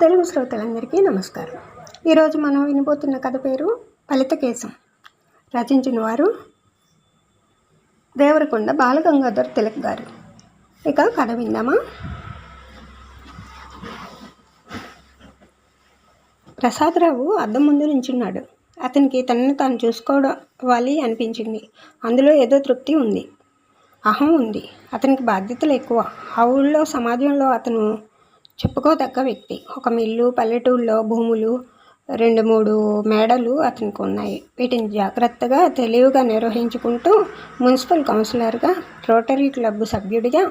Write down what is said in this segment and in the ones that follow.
తెలుగు శ్రోతలందరికీ నమస్కారం. ఈరోజు మనం వినబోతున్న కథ పేరు ఫలితకేశం. రచించిన వారు దేవరకొండ బాలగంగాధర్ తిలక్ గారు. ఇక కథ విందామా? ప్రసాదరావు అద్దం ముందు నించున్నాడు. అతనికి తనను తాను చూసుకోవాలి అనిపించింది. అందులో ఏదో తృప్తి ఉంది. అహం ఉంది. అతనికి బాధ్యతలు ఎక్కువ. ఆ ఊళ్ళో సమాజంలో అతను చెప్పుకోదగ్గ వ్యక్తి. ఒక మిల్లు పల్లెటూళ్ళలో భూములు రెండు మూడు మేడలు అతనికి ఉన్నాయి. వీటిని జాగ్రత్తగా తెలివిగా నిర్వహించుకుంటూ మున్సిపల్ కౌన్సిలర్గా రోటరీ క్లబ్ సభ్యుడిగా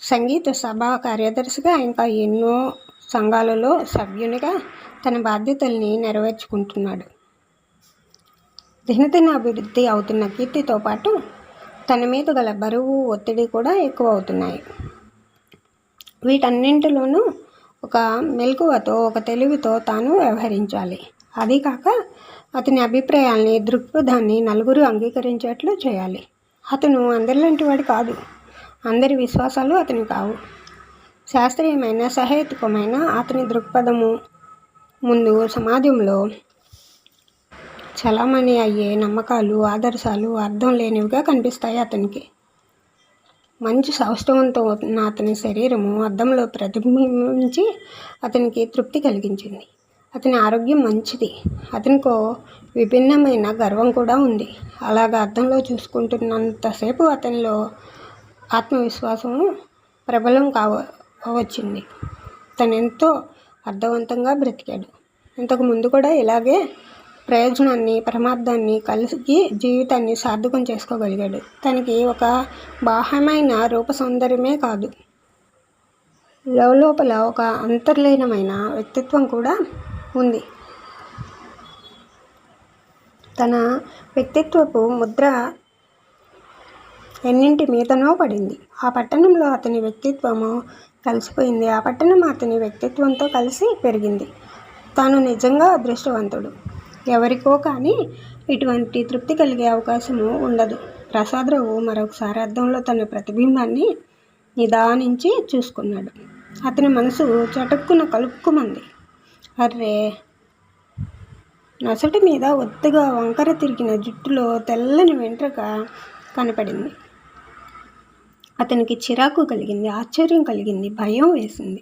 సంగీత సభ కార్యదర్శిగా ఇంకా ఎన్నో సంఘాలలో సభ్యునిగా తన బాధ్యతల్ని నెరవేర్చుకుంటున్నాడు. దినదిన అభివృద్ధి అవుతున్న కీర్తితో పాటు తన మీద గల బరువు ఒత్తిడి కూడా ఎక్కువ అవుతున్నాయి. వీటన్నింటిలోనూ ఒక మెలకువతో ఒక తెలివితో తాను వ్యవహరించాలి. అది కాక అతని అభిప్రాయాల్ని దృక్పథాన్ని నలుగురు అంగీకరించేట్లు చేయాలి. అతను అందరిలాంటి వాడు కాదు. అందరి విశ్వాసాలు అతని కావు. శాస్త్రీయమైన సహేతుకమైన అతని దృక్పథము ముందు సమాజంలో చలామణి అయ్యే నమ్మకాలు ఆదర్శాలు అర్థం లేనివిగా కనిపిస్తాయి అతనికి. మంచి సౌష్ఠవంతో ఉన్న అతని శరీరము అద్దంలో ప్రతిబింబించి అతనికి తృప్తి కలిగించింది. అతని ఆరోగ్యం మంచిది. అతనికో విభిన్నమైన గర్వం కూడా ఉంది. అలాగ అర్థంలో చూసుకుంటున్నంతసేపు అతనిలో ఆత్మవిశ్వాసము ప్రబలం కావ వచ్చింది. తనెంతో అర్థవంతంగా బ్రతికాడు. ఇంతకు ముందు కూడా ఇలాగే ప్రయోజనాన్ని పరమార్థాన్ని కలిసి జీవితాన్ని సార్థకం చేసుకోగలిగాడు. తనకి ఒక బాహ్యమైన రూప సౌందర్యమే కాదు. లోపల ఒక అంతర్లీనమైన వ్యక్తిత్వం కూడా ఉంది. తన వ్యక్తిత్వపు ముద్ర ఎన్నింటి మీదనో పడింది. ఆ పట్టణంలో అతని వ్యక్తిత్వము కలిసిపోయింది. ఆ పట్టణం అతని వ్యక్తిత్వంతో కలిసి పెరిగింది. తాను నిజంగా అదృష్టవంతుడు. ఎవరికో కానీ ఇటువంటి తృప్తి కలిగే అవకాశము ఉండదు. ప్రసాదరావు మరొకసారి అద్దంలో తన ప్రతిబింబాన్ని నిదానించి చూసుకున్నాడు. అతని మనసు చటుక్కున కలుపుకుమంది అర్రే! నొసటి మీద ఒత్తుగా వంకర తిరిగిన జుట్టులో తెల్లని వెంట్రక కనపడింది. అతనికి చిరాకు కలిగింది ఆశ్చర్యం కలిగింది భయం వేసింది.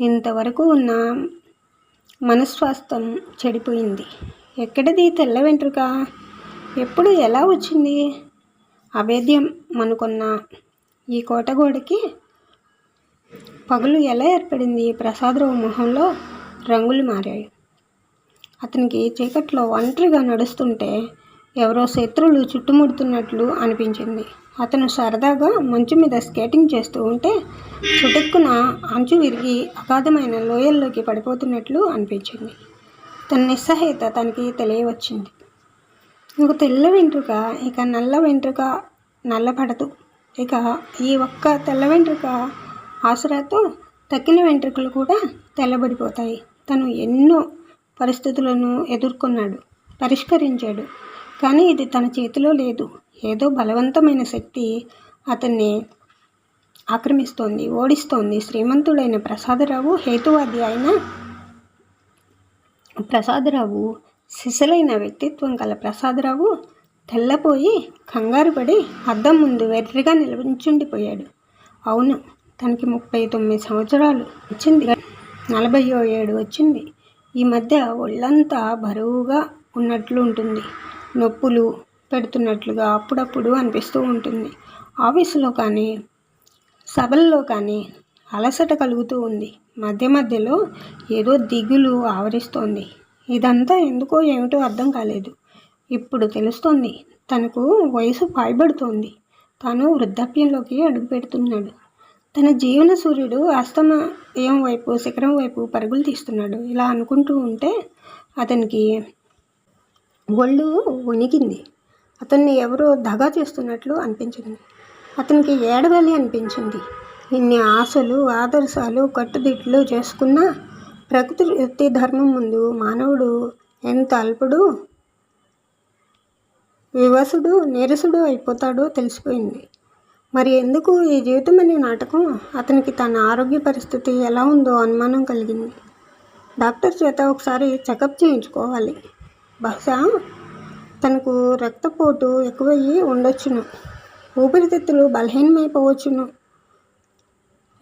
ఇంతవరకు ఉన్న మనస్వాస్థం చెడిపోయింది. ఎక్కడిది తెల్ల వెంట్రుక? ఎప్పుడు ఎలా వచ్చింది? అవేద్యం అనుకున్న ఈ కోటగోడకి పగులు ఎలా ఏర్పడింది? ప్రసాదరావు మొహంలో రంగులు మారాయి. అతనికి చీకట్లో ఒంటరిగా నడుస్తుంటే ఎవరో శత్రువులు చుట్టుముడుతున్నట్లు అనిపించింది. అతను సరదాగా మంచు మీద స్కేటింగ్ చేస్తూ ఉంటే చుటుక్కున అంచు విరిగి అగాధమైన లోయల్లోకి పడిపోతున్నట్లు అనిపించింది. తన నిస్సహాయత తనకి తెలియవచ్చింది. ఒక తెల్ల వెంట్రుక ఇక నల్ల వెంట్రుక నల్లపడదు ఇక ఈ ఒక్క తెల్ల వెంట్రుక ఆసరాతో తక్కిన వెంట్రుకలు కూడా తెల్లబడిపోతాయి. తను ఎన్నో పరిస్థితులను ఎదుర్కొన్నాడు పరిష్కరించాడు. కానీ ఇది తన చేతిలో లేదు. ఏదో బలవంతమైన శక్తి అతన్ని ఆక్రమిస్తోంది ఓడిస్తోంది. శ్రీమంతుడైన ప్రసాదరావు హేతువాది అయిన ప్రసాదరావు సిసలైన వ్యక్తిత్వం గల ప్రసాదరావు తెల్లపోయి కంగారు పడి అద్దం ముందు వెర్రిగా నిలబించుండిపోయాడు. అవును తనకి ముప్పై తొమ్మిది సంవత్సరాలు వచ్చింది. నలభయో ఏడు వచ్చింది. ఈ మధ్య ఒళ్ళంతా బరువుగా ఉన్నట్లు ఉంటుంది నొప్పులు పెడుతున్నట్లుగా అప్పుడప్పుడు అనిపిస్తూ ఉంటుంది. ఆఫీసులో కానీ సభల్లో కానీ అలసట కలుగుతూ ఉంది. మధ్య మధ్యలో ఏదో దిగులు ఆవరిస్తోంది. ఇదంతా ఎందుకో ఏమిటో అర్థం కాలేదు. ఇప్పుడు తెలుస్తోంది. తనకు వయసు పాయబడుతోంది తాను వృద్ధాప్యంలోకి అడుగు పెడుతున్నాడు. తన జీవన సూర్యుడు అస్తమయం వైపు శిఖరం వైపు పరుగులు తీస్తున్నాడు. ఇలా అనుకుంటూ ఉంటే అతనికి ఒళ్ళు వణికింది. అతన్ని ఎవరో దగా చేస్తున్నట్లు అనిపించింది. అతనికి ఏడవాలి అనిపించింది. ఇన్ని ఆశలు ఆదర్శాలు కట్టుదిట్లు చేసుకున్న ప్రకృతి ధర్మం ముందు మానవుడు ఎంత అల్పుడు వివసుడు నీరసుడు అయిపోతాడో తెలిసిపోయింది. మరి ఎందుకు ఈ జీవితం అనే నాటకం? అతనికి తన ఆరోగ్య పరిస్థితి ఎలా ఉందో అనుమానం కలిగింది. డాక్టర్ చేత ఒకసారి చెకప్ చేయించుకోవాలి. బహుశా తనకు రక్తపోటు ఎక్కువయ్యి ఉండొచ్చును. ఊపిరితిత్తులు బలహీనమైపోవచ్చును.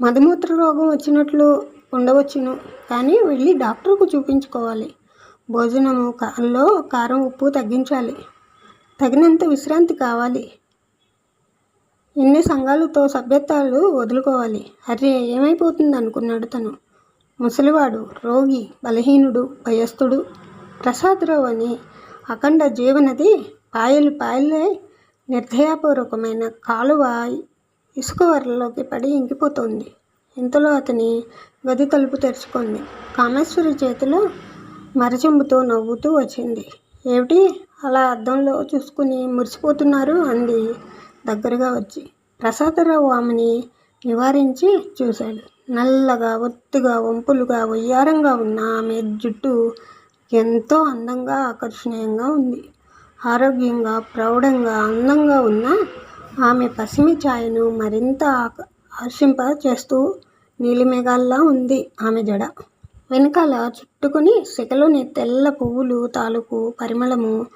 మధుమూత్ర రోగం వచ్చినట్లు ఉండవచ్చును. కానీ వెళ్ళి డాక్టర్కు చూపించుకోవాలి. భోజనము కాల్లో కారం ఉప్పు తగ్గించాలి. తగినంత విశ్రాంతి కావాలి. ఎన్ని సంఘాలతో సభ్యత్వాలు వదులుకోవాలి. అరే ఏమైపోతుంది అనుకున్నాడు తను. ముసలివాడు రోగి బలహీనుడు భయస్థుడు. ప్రసాదరావు అని అఖండ జీవనది పాయలు పాయలే నిర్దయాపూర్వకమైన కాలువ ఇసుక వరలోకి పడి ఇంకిపోతోంది. ఇంతలో అతని గది తలుపు తెరుచుకుంది. కామేశ్వరి చేతిలో మరచెంబుతో నవ్వుతూ వచ్చింది. ఏమిటి అలా అద్దంలో చూసుకుని మురిసిపోతున్నారు అంది దగ్గరగా వచ్చి. ప్రసాదరావు ఆమెని నివారించి చూశాడు. నల్లగా ఒత్తుగా వంపులుగా ఉయ్యారంగా ఉన్న ఆమె జుట్టు ఎంతో అందంగా ఆకర్షణీయంగా ఉంది. ఆరోగ్యంగా ప్రౌఢంగా అందంగా ఉన్న ఆమె పసిమి ఛాయను మరింత ఆక ఆశింప చేస్తూ నీలిమేఘాల్లా ఉంది ఆమె జడ. వెనకాల చుట్టుకుని శిఖలోని తెల్ల పువ్వులు తాలూకు పరిమళము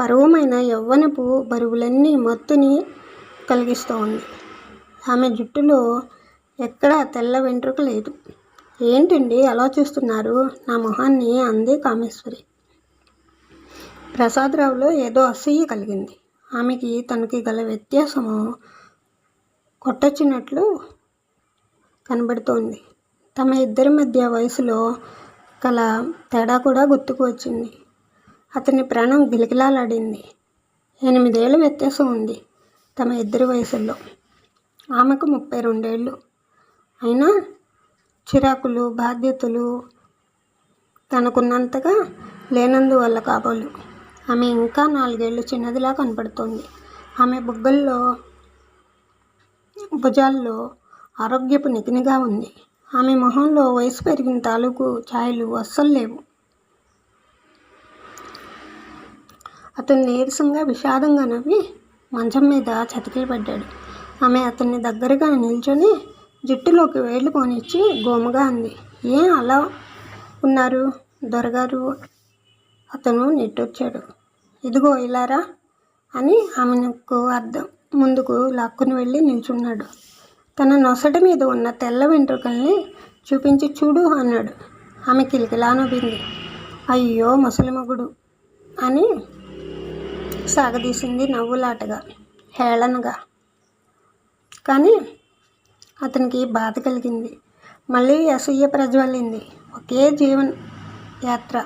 పరువమైన యవ్వనపు బరువులన్నీ మత్తుని కలిగిస్తోంది. ఆమె జుట్టులో ఎక్కడా తెల్ల వెంట్రుక లేదు. ఏంటండి ఎలా చూస్తున్నారు? నా మొహాన్ని అంది కామేశ్వరి. ప్రసాదరావులో ఏదో అసూయ కలిగింది. ఆమెకి తనకి గల వ్యత్యాసము కొట్టొచ్చినట్లు కనబడుతోంది. తమ ఇద్దరి మధ్య వయసులో గల తేడా కూడా గుర్తుకు వచ్చింది. అతని ప్రాణం గిలగిలాలాడింది. ఎనిమిదేళ్ళ వ్యత్యాసం ఉంది తమ ఇద్దరి వయసుల్లో. ఆమెకు ముప్పై రెండేళ్ళు అయినా చిరాకులు బాధ్యతలు తనకున్నంతగా లేనందువల్ల కాబోలు. ఆమె ఇంకా నాలుగేళ్ళు చిన్నదిలా కనపడుతోంది. ఆమె బుగ్గల్లో భుజాల్లో ఆరోగ్యపు నిగినిగా ఉంది. ఆమె మొహంలో వయసు పెరిగిన తాలూకు ఛాయలు అస్సలు లేవు. అతను నీరసంగా విషాదంగా నవ్వి మంచం మీద చతికిలు పడ్డాడు ఆమె అతన్ని దగ్గరగా నిల్చొని జుట్టులోకి వేళ్ళు పోనిచ్చి గోముగా అంది. ఏం అలా ఉన్నారు? దొరగారు అతను నిట్టొచ్చాడు. ఇదిగో ఇలారా అని ఆమెకు అర్థం ముందుకు లాక్కుని వెళ్ళి నిల్చున్నాడు. తన నొసటి మీద ఉన్న తెల్ల వెంట్రుకల్ని చూపించి చూడు అన్నాడు. ఆమె కిలికిలా నవ్వింది. అయ్యో ముసలిమగుడు అని సాగదీసింది నవ్వులాటగా హేళనగా. కానీ అతనికి బాధ కలిగింది. మళ్ళీ అసూయ ప్రజ్వలింది. ఒకే జీవన యాత్ర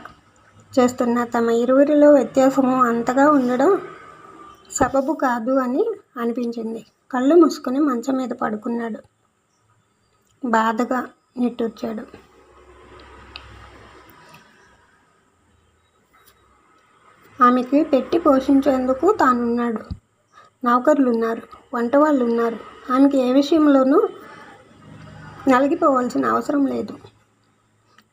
చేస్తున్న తమ ఇరువురిలో వ్యత్యాసము అంతగా ఉండడం సబబు కాదు అని అనిపించింది. కళ్ళు మూసుకొని మంచం మీద పడుకున్నాడు. బాధగా నిట్టూర్చాడు. ఆమెకి పెట్టి పోషించేందుకు తానున్నాడు. నౌకర్లు ఉన్నారు వంట వాళ్ళు ఉన్నారు ఆమెకి ఏ విషయంలోనూ నలిగిపోవాల్సిన అవసరం లేదు.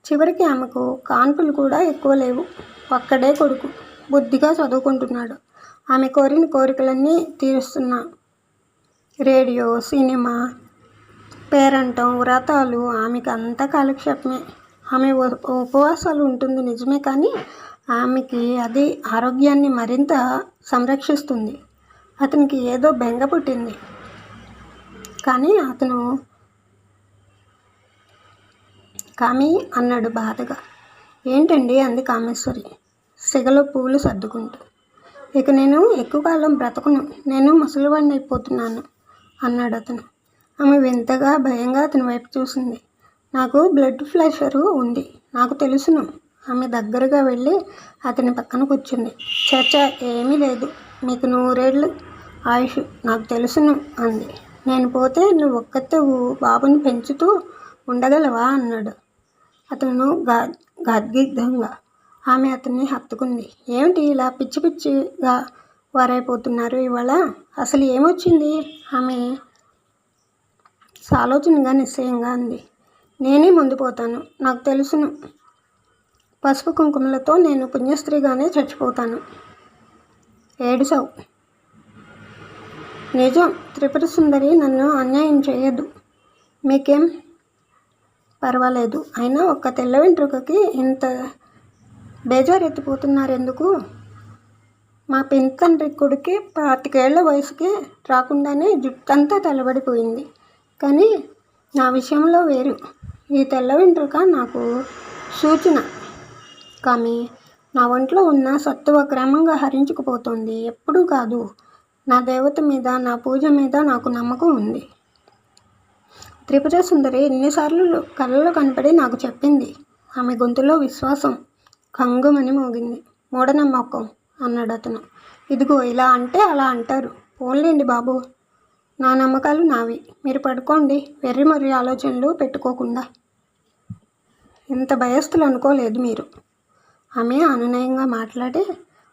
చివరికి ఆమెకు కాన్పులు కూడా ఎక్కువ లేవు. ఒక్కడే కొడుకు. బుద్ధిగా చదువుకుంటున్నాడు. ఆమె కోరిన కోరికలన్నీ తీరుస్తున్నా. రేడియో సినిమా పేరంటం వ్రతాలు ఆమెకు అంతా కాలక్షేపమే. ఆమె ఉపవాసాలు ఉంటుంది నిజమే కానీ ఆమెకి అది ఆరోగ్యాన్ని మరింత సంరక్షిస్తుంది. అతనికి ఏదో బెంగ పుట్టింది. కానీ అతను కామి అన్నాడు బాధగా. ఏంటండి అంది కామేశ్వరి. సిగలో పూలు సర్దుకుంటూ. ఇక నేను ఎక్కువ కాలం బ్రతకను. నేను ముసలివాడిని అయిపోతున్నాను అన్నాడు అతను. ఆమె వింతగా భయంగా అతని వైపు చూసింది. నాకు బ్లడ్ ప్రెషరు ఉంది. నాకు తెలుసును. ఆమె దగ్గరగా వెళ్ళి అతని పక్కన కూర్చుంది. చర్చ ఏమీ లేదు. మీకు నూరేళ్ళు ఆయుష్. నాకు తెలుసును అంది. నేను పోతే నువ్వు ఒక్కతే బాబుని పెంచుతూ ఉండగలవా అన్నాడు. అతను గా గద్గిద్ధంగా ఆమె అతన్ని హత్తుకుంది. ఏమిటి ఇలా పిచ్చి పిచ్చిగా వారైపోతున్నారు ఇవాళ? అసలు ఏమొచ్చింది? ఆమె సాలోచనగా నిశ్చయంగా అంది. నేనే ముందు పోతాను నాకు తెలుసును. పసుపు కుంకుమలతో నేను పుణ్యస్త్రీగానే చచ్చిపోతాను. ఏడుసావు. నిజం. త్రిపుర సుందరి నన్ను అన్యాయం చేయదు. మీకేం పర్వాలేదు. అయినా ఒక్క తెల్ల వెంట్రుకకి ఇంత బేజారెత్తిపోతున్నారు ఎందుకు మా తండ్రి కొడుకి పాతికేళ్ళ వయసుకే రాకుండానే జుట్టంతా తెల్లబడిపోయింది కానీ నా విషయంలో వేరు. ఈ తెల్ల వెంట్రుక నాకు సూచన. కానీ నా ఒంట్లో ఉన్న సత్తువ క్రమంగా హరించుకుపోతుంది. ఎప్పుడూ కాదు. నా దేవత మీద నా పూజ మీద నాకు నమ్మకం ఉంది. త్రిపుర సుందరి ఎన్నిసార్లు కళ్ళలో కనపడి నాకు చెప్పింది. ఆమె గొంతులో విశ్వాసం కంగుమని మోగింది. మూఢనమ్మకం అన్నాడు అతను. ఇదిగో ఇలా అంటే అలా అంటారు. పోన్లేండి బాబు. నా నమ్మకాలు నావి. మీరు పడుకోండి. వెర్రి మర్రి ఆలోచనలు పెట్టుకోకుండా. ఇంత భయస్థులు అనుకోలేదు మీరు. ఆమె అనునయంగా మాట్లాడి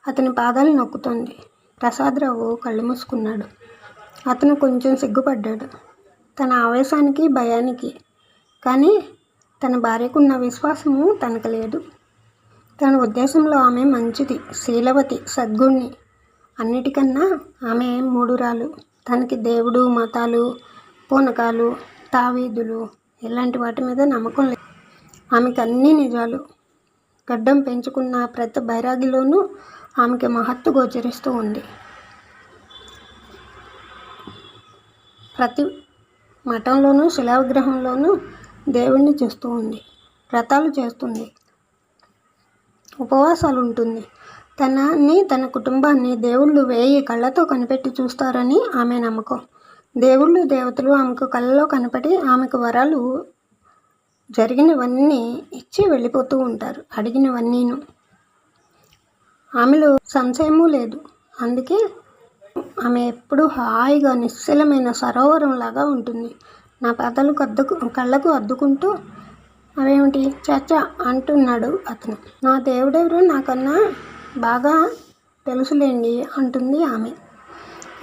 అతని పాదాలు నొక్కుతోంది. ప్రసాదరావు కళ్ళు మూసుకున్నాడు. అతను కొంచెం సిగ్గుపడ్డాడు. తన ఆవేశానికి భయానికి. కానీ తన భార్యకున్న విశ్వాసము తనకు లేదు. తన ఉద్దేశంలో ఆమె మంచిది శీలవతి సద్గుణి. అన్నిటికన్నా ఆమె మూడురాలు. తనకి దేవుడు మతాలు పూనకాలు తావీదులు ఇలాంటి వాటి మీద నమ్మకం లేదు. ఆమెకు అన్నీ నిజాలు. గడ్డం పెంచుకున్న ప్రతి బైరాగిలోనూ ఆమెకి మహత్తు గోచరిస్తూ ఉంది. ప్రతి మఠంలోనూ శిలావిగ్రహంలోనూ దేవుణ్ణి చూస్తూ ఉంది. వ్రతాలు చేస్తుంది. ఉపవాసాలు ఉంటుంది తనని తన కుటుంబాన్ని దేవుళ్ళు వేయి కళ్ళతో కనిపెట్టి చూస్తారని ఆమె నమ్మకం. దేవుళ్ళు దేవతలు ఆమెకు కళ్ళలో కనపడి ఆమెకు వరాలు జరిగినవన్నీ ఇచ్చి వెళ్ళిపోతూ ఉంటారు. అడిగినవన్నీను. ఆమెలో సంశయము లేదు. అందుకే ఆమె ఎప్పుడూ హాయిగా నిశ్చలమైన సరోవరంలాగా ఉంటుంది. నా పెదలకు అద్దుకు కళ్ళకు అద్దుకుంటూ అవేమిటి? చచ్చా అంటున్నాడు అతను. నా దేవుడెవరు? నాకన్నా బాగా తెలుసులేండి అంటుంది ఆమె.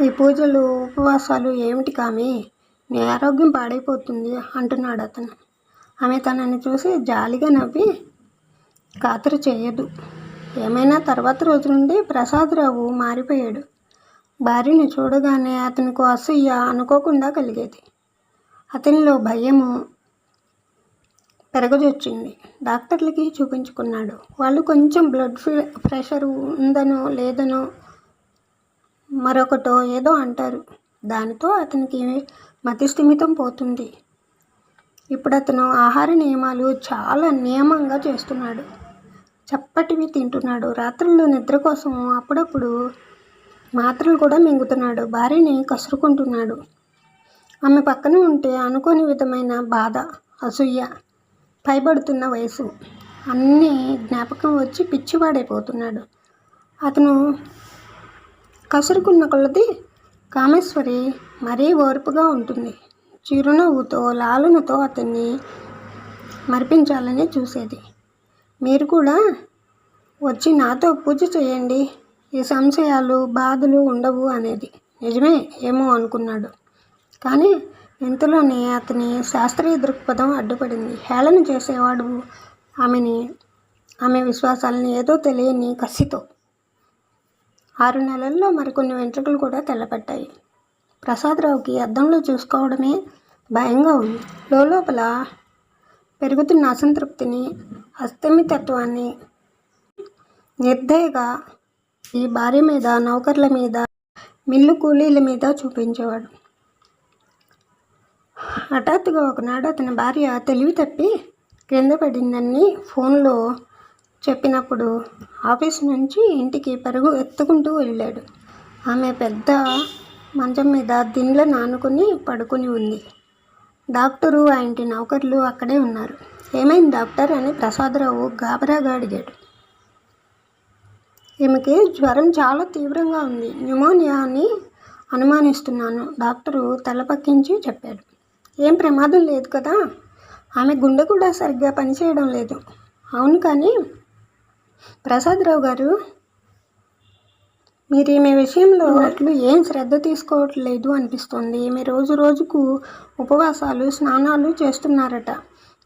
ఈ పూజలు ఉపవాసాలు ఏమిటి కామి? నీ ఆరోగ్యం పాడైపోతుంది అంటున్నాడు అతను. ఆమె తనని చూసి జాలిగా నవ్వి ఖాతరు చేయదు. ఏమైనా తర్వాత రోజు నుండి ప్రసాదరావు మారిపోయాడు. భార్యను చూడగానే అతనికి అసూయ అనుకోకుండా కలిగేది. అతనిలో భయము పెరగజొచ్చింది. డాక్టర్లకి చూపించుకున్నాడు. వాళ్ళు కొంచెం బ్లడ్ ప్రెషర్ ఉందనో లేదనో మరొకటో ఏదో అంటారు. దానితో అతనికి మతిస్థిమితం పోతుంది. ఇప్పుడు అతను ఆహార నియమాలు చాలా నియమంగా చేస్తున్నాడు. చప్పటివి తింటున్నాడు. రాత్రుల్లో నిద్ర కోసం అప్పుడప్పుడు మాత్రలు కూడా మింగుతున్నాడు. భార్యని కసురుకుంటున్నాడు. ఆమె పక్కన ఉంటే అనుకోని విధమైన బాధ అసూయ పైబడుతున్న వయసు. అన్నీ జ్ఞాపకం వచ్చి పిచ్చివాడైపోతున్నాడు. అతను కసురుకున్న కొలది కామేశ్వరి మరీ ఓర్పుగా ఉంటుంది. చిరునవ్వుతో లాలునతో అతన్ని మరిపించాలని చూసేది. మీరు కూడా వచ్చి నాతో పూజ చేయండి. ఈ సంశయాలు బాధలు ఉండవు అనేది. నిజమే ఏమో అనుకున్నాడు. కానీ ఇంతలోనే అతని శాస్త్రీయ దృక్పథం అడ్డుపడింది. హేళన చేసేవాడు ఆమెని ఆమె విశ్వాసాలని ఏదో తెలియని కసితో. ఆరు నెలల్లో మరికొన్ని వెంట్రుకలు కూడా తెల్లపట్టాయి ప్రసాదరావుకి అద్దంలో చూసుకోవడమే భయంగా ఉంది. లోపల పెరుగుతున్న అసంతృప్తిని అస్తమితత్వాన్ని నిర్దయగా ఈ భార్య మీద నౌకర్ల మీద మిల్లు కూలీల మీద చూపించేవాడు. హఠాత్తుగా ఒకనాడు అతని భార్య తెలివి తప్పి క్రింద పడిందని ఫోన్లో చెప్పినప్పుడు ఆఫీస్ నుంచి ఇంటికి పరుగు ఎత్తుకుంటూ వెళ్ళాడు. ఆమె పెద్ద మంచం మీద దిండ్ల నానుకుని పడుకుని ఉంది. డాక్టరు ఆ ఇంటి నౌకర్లు అక్కడే ఉన్నారు. ఏమైంది డాక్టర్ అని ప్రసాదరావు గాబరాగా అడిగాడు. ఈమెకి జ్వరం చాలా తీవ్రంగా ఉంది. న్యూమోనియా అని అనుమానిస్తున్నాను. డాక్టరు తలపక్కించి చెప్పాడు. ఏం ప్రమాదం లేదు కదా? ఆమె గుండె కూడా సరిగ్గా పనిచేయడం లేదు. అవును కానీ ప్రసాదరావు గారు మీరు ఈమె విషయంలో అట్లు ఏం శ్రద్ధ తీసుకోవట్లేదు అనిపిస్తుంది. ఈమె రోజు రోజుకు ఉపవాసాలు స్నానాలు చేస్తున్నారట.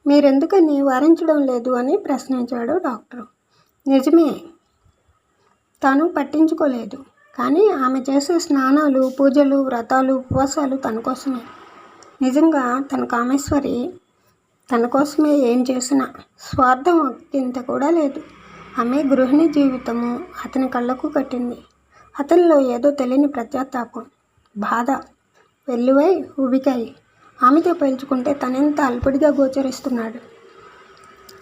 మీరెందుకని వారించడం లేదు అని ప్రశ్నించాడు డాక్టర్. నిజమే తాను పట్టించుకోలేదు. కానీ ఆమె చేసే స్నానాలు పూజలు వ్రతాలు ఉపవాసాలు తన కోసమే. నిజంగా తన కామేశ్వరి తన కోసమే ఏం చేసినా స్వార్థం ఒక్కింత కూడా లేదు. ఆమె గృహిణి జీవితము అతని కళ్ళకు కట్టింది. అతనిలో ఏదో తెలియని ప్రత్యాతాపం బాధ వెల్లువై ఉబికాయి. ఆమెతో పేల్చుకుంటే తనెంత అల్పుడిగా గోచరిస్తున్నాడు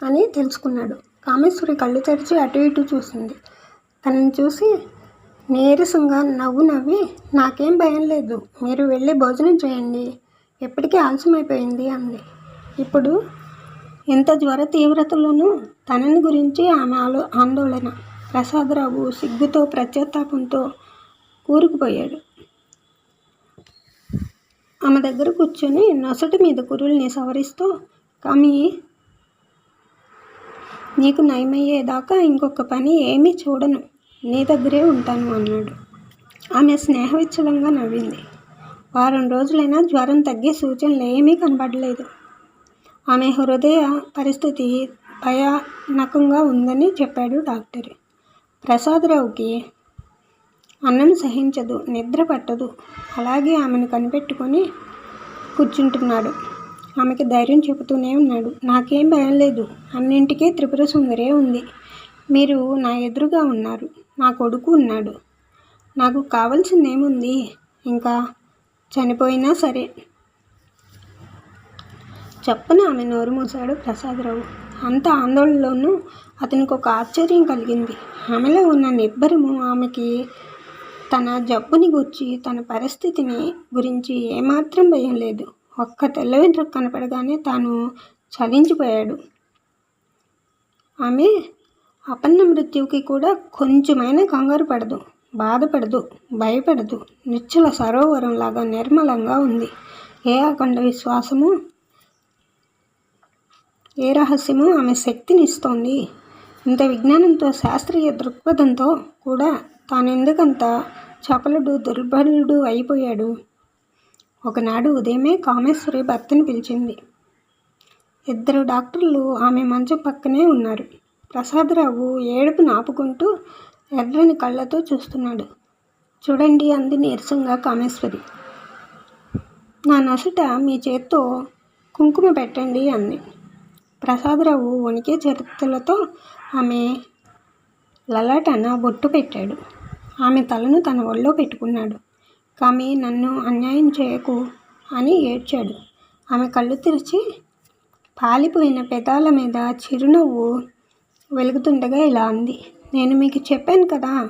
అని తెలుసుకున్నాడు. కామేశ్వరి కళ్ళు తెరిచి అటు ఇటు చూసింది. తనని చూసి నీరసంగా నవ్వు నవ్వి నాకేం భయం లేదు. మీరు వెళ్ళి భోజనం చేయండి. ఎప్పటికీ ఆలస్యమైపోయింది అంది. ఇప్పుడు ఇంత జ్వర తీవ్రతలోనూ తనని గురించి ఆమె ఆలో ఆందోళన. ప్రసాదరావు సిగ్గుతో ప్రత్యాతాపంతో కూరుకుపోయాడు ఆమె దగ్గర కూర్చొని నొసటి మీద కురుల్ని సవరిస్తూ కమి నీకు నయమయ్యేదాకా ఇంకొక పని ఏమీ చూడను. నీ దగ్గరే ఉంటాను అన్నాడు. ఆమె స్నేహవిచ్చలంగా నవ్వింది. వారం రోజులైనా జ్వరం తగ్గే సూచనలు ఏమీ కనబడలేదు. ఆమె హృదయ పరిస్థితి భయానకంగా ఉందని చెప్పాడు డాక్టర్. ప్రసాదరావుకి అన్నం సహించదు నిద్ర పట్టదు. అలాగే ఆమెను కనిపెట్టుకొని కూర్చుంటున్నాడు. ఆమెకి ధైర్యం చెబుతూనే ఉన్నాడు. నాకేం భయం లేదు. అన్నింటికీ త్రిపుర సుందరే ఉంది. మీరు నా ఎదురుగా ఉన్నారు. నా కొడుకు ఉన్నాడు. నాకు కావాల్సిందేముంది? ఇంకా చనిపోయినా సరే. చెప్పన ఆమె నోరు మూసాడు ప్రసాదరావు. అంత ఆందోళనలోనూ అతనికి ఒక ఆశ్చర్యం కలిగింది. ఆమెలో ఉన్న నిబ్బరము ఆమెకి తన జబ్బుని గురించి తన పరిస్థితిని గురించి ఏమాత్రం భయం లేదు. ఒక్క తెల్ల వెంట్రుక కనపడగానే తాను చలించిపోయాడు. ఆమె అపన్న మృత్యువుకి కూడా కొంచెమైనా కంగారు పడదు బాధపడదు భయపడదు. నిచ్చల సరోవరంలాగా నిర్మలంగా ఉంది. ఏ అఖండ విశ్వాసము ఏ రహస్యము ఆమె శక్తినిస్తోంది. ఇంత విజ్ఞానంతో శాస్త్రీయ దృక్పథంతో కూడా తానెందుకంత చపలుడు దుర్బలుడు అయిపోయాడు? ఒకనాడు ఉదయమే కామేశ్వరి భర్తను పిలిచింది. ఇద్దరు డాక్టర్లు ఆమె మంచం పక్కనే ఉన్నారు. ప్రసాదరావు ఏడుపు నాపుకుంటూ ఎర్రని కళ్ళతో చూస్తున్నాడు. చూడండి అంది నీరసంగా కామేశ్వరి. నా నొసట మీ చేత్తో కుంకుమ పెట్టండి అంది. ప్రసాదరావు వణికే చేతులతో ఆమె లలాటన బొట్టు పెట్టాడు. ఆమె తలను తన ఒళ్ళో పెట్టుకున్నాడు. కానీ నన్ను అన్యాయం చేయకు అని ఏడ్చాడు. ఆమె కళ్ళు తెరిచి పాలిపోయిన పెదాల మీద చిరునవ్వు వెలుగుతుండగా ఇలా అంది. నేను మీకు చెప్పాను కదా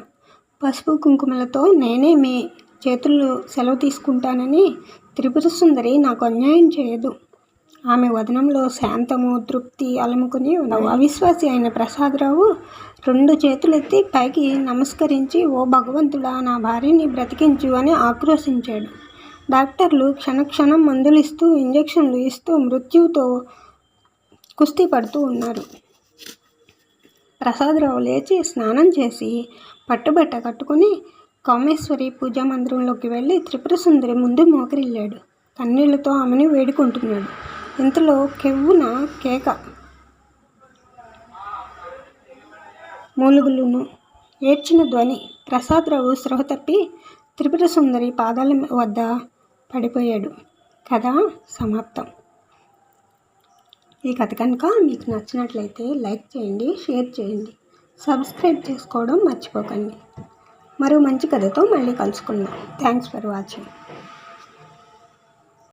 పసుపు కుంకుమలతో నేనే మీ చేతుల్లో సెలవు తీసుకుంటానని త్రిపుర సుందరి నాకు అన్యాయం చేయదు. ఆమె వదనంలో శాంతము తృప్తి అలముకుని అవిశ్వాసి అయిన ప్రసాదరావు రెండు చేతులెత్తి పైకి నమస్కరించి ఓ భగవంతుడా నా భార్యని బ్రతికించు అని ఆక్రోశించాడు. డాక్టర్లు క్షణక్షణం మందులు ఇస్తూ ఇంజక్షన్లు ఇస్తూ మృత్యువుతో కుస్తీ పడుతూ ఉన్నారు. ప్రసాదరావు లేచి స్నానం చేసి పట్టుబట్ట కట్టుకుని కామేశ్వరి పూజా మందిరంలోకి వెళ్ళి త్రిపుర సుందరి ముందు మోకరిల్లాడు. కన్నీళ్ళతో ఆమెను వేడుకుంటున్నాడు. ఇంతలో కెవ్వున కేక. మూలుగులును ఏడ్చిన ధ్వని ప్రసాదరావు స్పృహ తప్పి త్రిపుర సుందరి పాదాల వద్ద పడిపోయాడు. కథ సమాప్తం. ఈ కథ కనుక మీకు నచ్చినట్లయితే లైక్ చేయండి షేర్ చేయండి సబ్స్క్రైబ్ చేసుకోవడం మర్చిపోకండి. మరో మంచి కథతో మళ్ళీ కలుసుకుందాం. Thanks for watching.